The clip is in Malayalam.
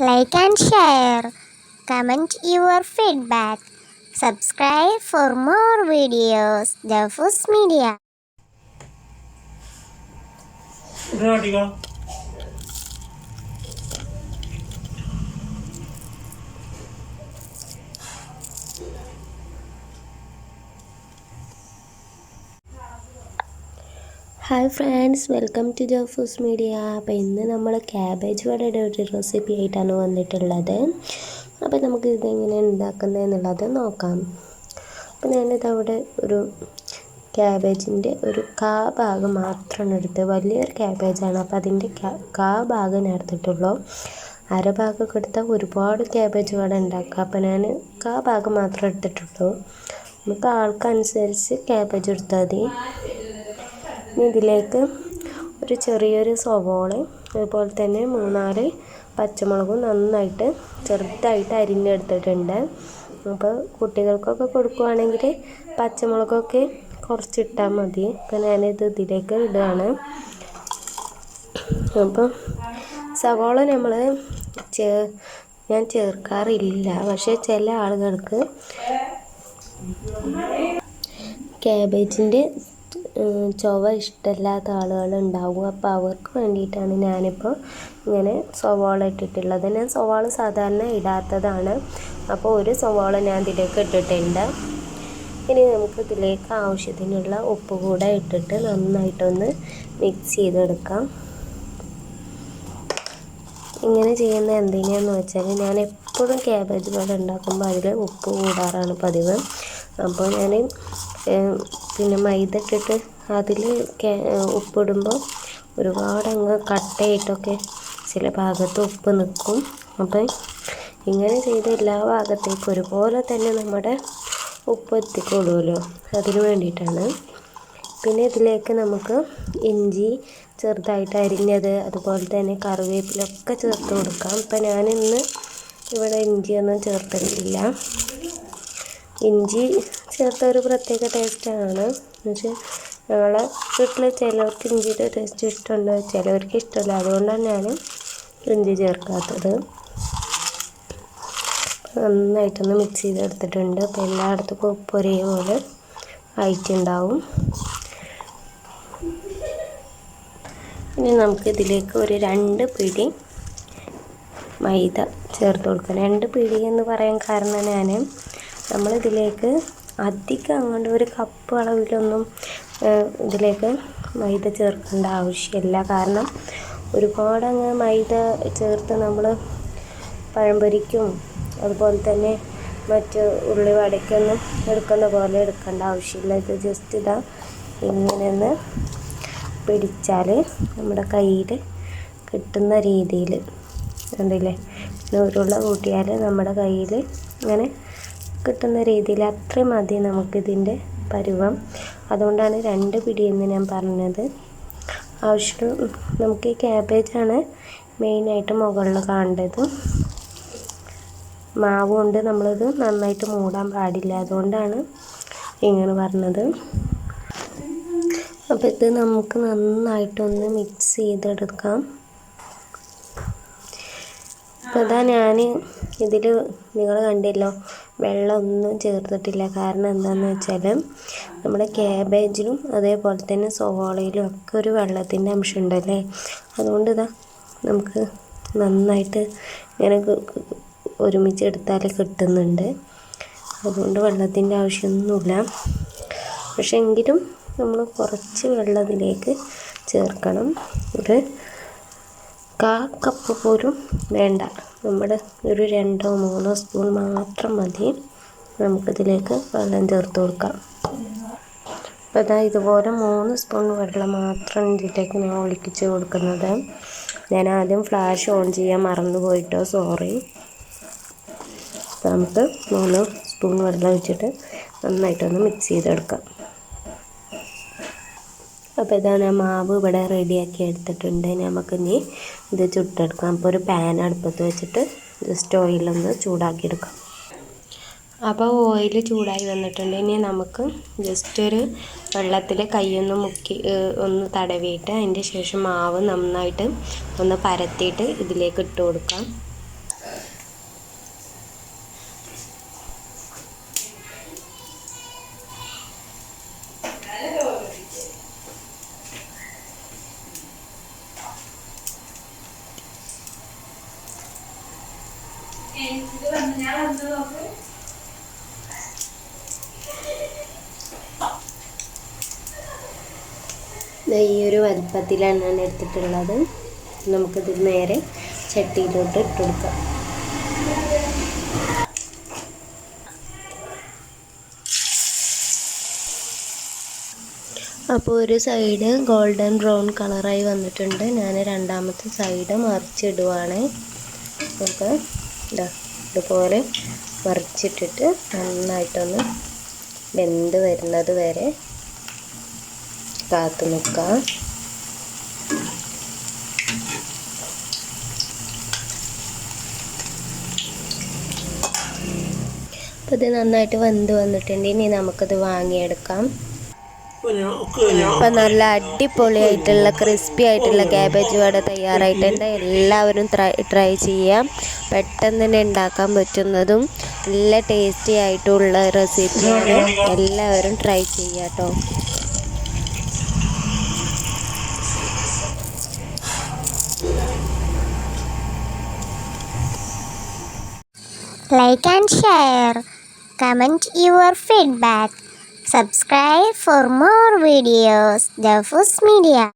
like and share. Comment your feedback. Subscribe for more videos. The Jafus Media. Hi friends welcome to Jafus media അപ്പോൾ ഇന്ന് നമ്മൾ ക്യാബേജ് വടയുടെ ഒരു റെസിപ്പി ആയിട്ടാണ് വന്നിട്ടുള്ളത്. അപ്പോൾ നമുക്ക് ഇതെങ്ങനെ ഉണ്ടാക്കുന്നത് എന്നുള്ളത് നോക്കാം. അപ്പോൾ ഞാനിത് അവിടെ ഒരു ക്യാബേജിന്റെ ഒരു കാ ഭാഗം മാത്രമാണ് എടുത്ത് വലിയൊരു ക്യാബേജാണ് അപ്പോൾ അതിന്റെ കാ ഭാഗം ഞാൻ എടുത്തിട്ടുള്ളൂ. അര ഭാഗമൊക്കെ എടുത്താൽ ഒരുപാട് ക്യാബേജ് വട ഉണ്ടാക്കുക. അപ്പോൾ ഞാൻ കാ ഭാഗം മാത്രം എടുത്തിട്ടുള്ളൂ. നമുക്ക് ആൾക്കനുസരിച്ച് ക്യാബേജ് എടുത്താൽ മതി. ഇതിലേക്ക് ഒരു ചെറിയൊരു സവോളയും അതുപോലെ തന്നെ മൂന്നാൽ പച്ചമുളകും നന്നായിട്ട് ചെറുതായിട്ട് അരിഞ്ഞെടുത്തിട്ടുണ്ട്. അപ്പോൾ കുട്ടികൾക്കൊക്കെ കൊടുക്കുകയാണെങ്കിൽ പച്ചമുളകൊക്കെ കുറച്ചിട്ടാൽ മതി. അപ്പോൾ ഞാനിത് ഇതിലേക്ക് ഇടുകയാണ്. അപ്പോൾ സവോള നമ്മൾ ചേ ഞാൻ ചേർക്കാറില്ല. പക്ഷേ ചില ആളുകൾക്ക് ക്യാബേജിന്റെ ചൊവ ഇഷ്ടമല്ലാത്ത ആളുകളുണ്ടാവും അപ്പോൾ അവർക്ക് വേണ്ടിയിട്ടാണ് ഞാനിപ്പോൾ ഇങ്ങനെ സവാള ഇട്ടിട്ടുള്ളത്. ഞാൻ സവാള സാധാരണ ഇടാത്തതാണ്. അപ്പോൾ ഒരു സവാള ഞാൻ ഇതിലേക്ക് ഇട്ടിട്ടുണ്ട്. ഇനി നമുക്ക് ഇതിലേക്ക് ആവശ്യത്തിനുള്ള ഉപ്പ് കൂടെ ഇട്ടിട്ട് നന്നായിട്ടൊന്ന് മിക്സ് ചെയ്തെടുക്കാം. ഇങ്ങനെ ചെയ്യുന്ന എന്തിനാന്ന് വെച്ചാൽ ഞാൻ എപ്പോഴും ക്യാബേജ് പോലെ ഉണ്ടാക്കുമ്പോൾ അതിൽ ഉപ്പ് കൂടാറാണ് പതിവ്. അപ്പോൾ ഞാൻ പിന്നെ മൈദ ഇട്ടിട്ട് അതിൽ ഉപ്പിടുമ്പോൾ ഒരുപാട് അങ്ങ് കട്ടയായിട്ടൊക്കെ ചില ഭാഗത്ത് ഉപ്പ് നിൽക്കും. അപ്പം ഇങ്ങനെ ചെയ്ത് എല്ലാ ഭാഗത്തേക്കും ഒരുപോലെ തന്നെ നമ്മുടെ ഉപ്പ് എത്തിക്കൊള്ളുമല്ലോ അതിന് വേണ്ടിയിട്ടാണ്. പിന്നെ ഇതിലേക്ക് നമുക്ക് ഇഞ്ചി ചെറുതായിട്ട് അരിഞ്ഞത് അതുപോലെ തന്നെ കറിവേപ്പിലൊക്കെ ചേർത്ത് കൊടുക്കാം. ഇപ്പം ഞാനിന്ന് ഇവിടെ ഇഞ്ചിയൊന്നും ചേർത്തിട്ടില്ല. ഇഞ്ചി ചേർത്ത ഒരു പ്രത്യേക ടേസ്റ്റാണ് എന്നുവെച്ചാൽ ഞങ്ങളെ വീട്ടിൽ ചിലവർക്ക് ഇഞ്ചിയുടെ ടേസ്റ്റ് ഇഷ്ടമുണ്ട് ചിലവർക്ക് ഇഷ്ടമില്ല. അതുകൊണ്ട് തന്നെയാണ് ഇഞ്ചി ചേർക്കാത്തത്. നന്നായിട്ടൊന്ന് മിക്സ് ചെയ്തെടുത്തിട്ടുണ്ട്. അപ്പോൾ എല്ലായിടത്തും ഉപ്പ് ഒരേപോലെ ആയിട്ടുണ്ടാവും ഇനി നമുക്ക് ഇതിലേക്ക് ഒരു രണ്ട് പിടി മൈദ ചേർത്ത് കൊടുക്കാം. രണ്ട് പിടി എന്ന് പറയാൻ കാരണം ഞാൻ നമ്മളിതിലേക്ക് അധികം അങ്ങോട്ട് ഒരു കപ്പ് അളവിലൊന്നും ഇതിലേക്ക് മൈദ ചേർക്കേണ്ട ആവശ്യമില്ല. കാരണം ഒരുപാട് അങ്ങ് മൈദ ചേർത്ത് നമ്മൾ പഴംപൊരിക്കും അതുപോലെ തന്നെ മറ്റ് ഉള്ളി വടയ്ക്കൊന്നും എടുക്കുന്ന പോലെ എടുക്കേണ്ട ആവശ്യമില്ല. ഇത് ജസ്റ്റ് ഇതാ ഇങ്ങനെ ഒന്ന് പിടിച്ചാൽ നമ്മുടെ കയ്യിൽ കിട്ടുന്ന രീതിയിൽ കണ്ടില്ലേ? ഉരുള കൂട്ടിയാൽ നമ്മുടെ കയ്യിൽ ഇങ്ങനെ കിട്ടുന്ന രീതിയിൽ അത്രയും മതി നമുക്കിതിന്റെ പരുവം. അതുകൊണ്ടാണ് രണ്ട് പിടി എന്ന് ഞാൻ പറഞ്ഞത്. ആവശ്യം നമുക്ക് ഈ ക്യാബേജാണ് മെയിനായിട്ട് മുകളിൽ കാണേണ്ടത്. മാവ് കൊണ്ട് നമ്മളിത് നന്നായിട്ട് മൂടാൻ പാടില്ല. അതുകൊണ്ടാണ് ഇങ്ങനെ പറഞ്ഞത്. അപ്പോൾ ഇത് നമുക്ക് നന്നായിട്ടൊന്ന് മിക്സ് ചെയ്തെടുക്കാം. ഇതാ ഞാൻ ഇതിൽ നിങ്ങൾ കണ്ടല്ലോ വെള്ളമൊന്നും ചേർത്തിട്ടില്ല. കാരണം എന്താണെന്ന് വെച്ചാൽ നമ്മുടെ ക്യാബേജിലും അതേപോലെ തന്നെ സോളയിലും ഒക്കെ ഒരു വെള്ളത്തിന്റെ അംശം ഉണ്ടല്ലേ അതുകൊണ്ട് ഇതാ നമുക്ക് നന്നായിട്ട് ഇങ്ങനെ ഒരുമിച്ച് എടുത്താൽ കിട്ടുന്നുണ്ട്. അതുകൊണ്ട് വെള്ളത്തിന്റെ ആവശ്യമൊന്നുമില്ല. പക്ഷേ എങ്കിലും നമ്മൾ കുറച്ച് വെള്ളത്തിലേക്ക് ചേർക്കണം. ഒരു കാ കപ്പ് പോലും വേണ്ട. നമ്മുടെ ഒരു രണ്ടോ മൂന്നോ സ്പൂൺ മാത്രം മതി. നമുക്കിതിലേക്ക് വെള്ളം ചേർത്ത് കൊടുക്കാം. അപ്പോൾ ഇതാ ഇതുപോലെ മൂന്ന് സ്പൂൺ വെള്ളം മാത്രം ഇതിലേക്ക് ഞാൻ ഒളിപ്പിച്ച് കൊടുക്കുന്നത്. ഞാൻ ആദ്യം ഫ്ലാഷ് ഓൺ ചെയ്യാൻ മറന്നു പോയിട്ടോ സോറി. നമുക്ക് മൂന്ന് സ്പൂൺ വെള്ളം ഒഴിച്ചിട്ട് നന്നായിട്ടൊന്ന് മിക്സ് ചെയ്തെടുക്കാം. അപ്പോൾ ഇതാ ഞാൻ മാവ് ഇവിടെ റെഡിയാക്കി എടുത്തിട്ടുണ്ട്. നമുക്കിനി ഇത് ചുട്ടെടുക്കാം. അപ്പോൾ ഒരു പാൻ അടുപ്പത്ത് വെച്ചിട്ട് ജസ്റ്റ് ഓയിലൊന്ന് ചൂടാക്കിയെടുക്കാം. അപ്പോൾ ഓയിൽ ചൂടായി വന്നിട്ടുണ്ട്. ഇനി നമുക്ക് ജസ്റ്റ് ഒരു വെള്ളത്തിൽ കൈയൊന്ന് മുക്കി ഒന്ന് തടവിയിട്ട് അതിന്റെ ശേഷം മാവ് നന്നായിട്ട് ഒന്ന് പരത്തിയിട്ട് ഇതിലേക്ക് ഇട്ട് കൊടുക്കാം. ഈ ഒരു വലുപ്പത്തിലാണ് ഞാൻ എടുത്തിട്ടുള്ളത്. നമുക്കിത് നേരെ ചട്ടിയിലോട്ട് ഇട്ട് അപ്പോൾ ഒരു സൈഡ് ഗോൾഡൻ ബ്രൗൺ കളറായി വന്നിട്ടുണ്ട്. ഞാൻ രണ്ടാമത്തെ സൈഡ് മറിച്ചിടുവാണ്. നമുക്ക് ഇതാ ഇതുപോലെ മറിച്ചിട്ടിട്ട് നന്നായിട്ടൊന്ന് വെന്ത് വരുന്നത് വരെ കാത്തു നിൽക്കാം അപ്പോൾ ഇത് നന്നായിട്ട് വെന്ത് വന്നിട്ടുണ്ട്. ഇനി നമുക്കത് വാങ്ങിയെടുക്കാം. അപ്പം നല്ല അടിപൊളിയായിട്ടുള്ള ക്രിസ്പി ആയിട്ടുള്ള ക്യാബേജ് വട തയ്യാറായിട്ടുണ്ട് എല്ലാവരും ട്രൈ ചെയ്യാം. പെട്ടെന്ന് തന്നെ ഉണ്ടാക്കാൻ പറ്റുന്നതും നല്ല ടേസ്റ്റി ആയിട്ടുള്ള റെസിപ്പിയാണ് എല്ലാവരും ട്രൈ ചെയ്യാട്ടോ like and share comment your feedback. Subscribe for more videos. The Media.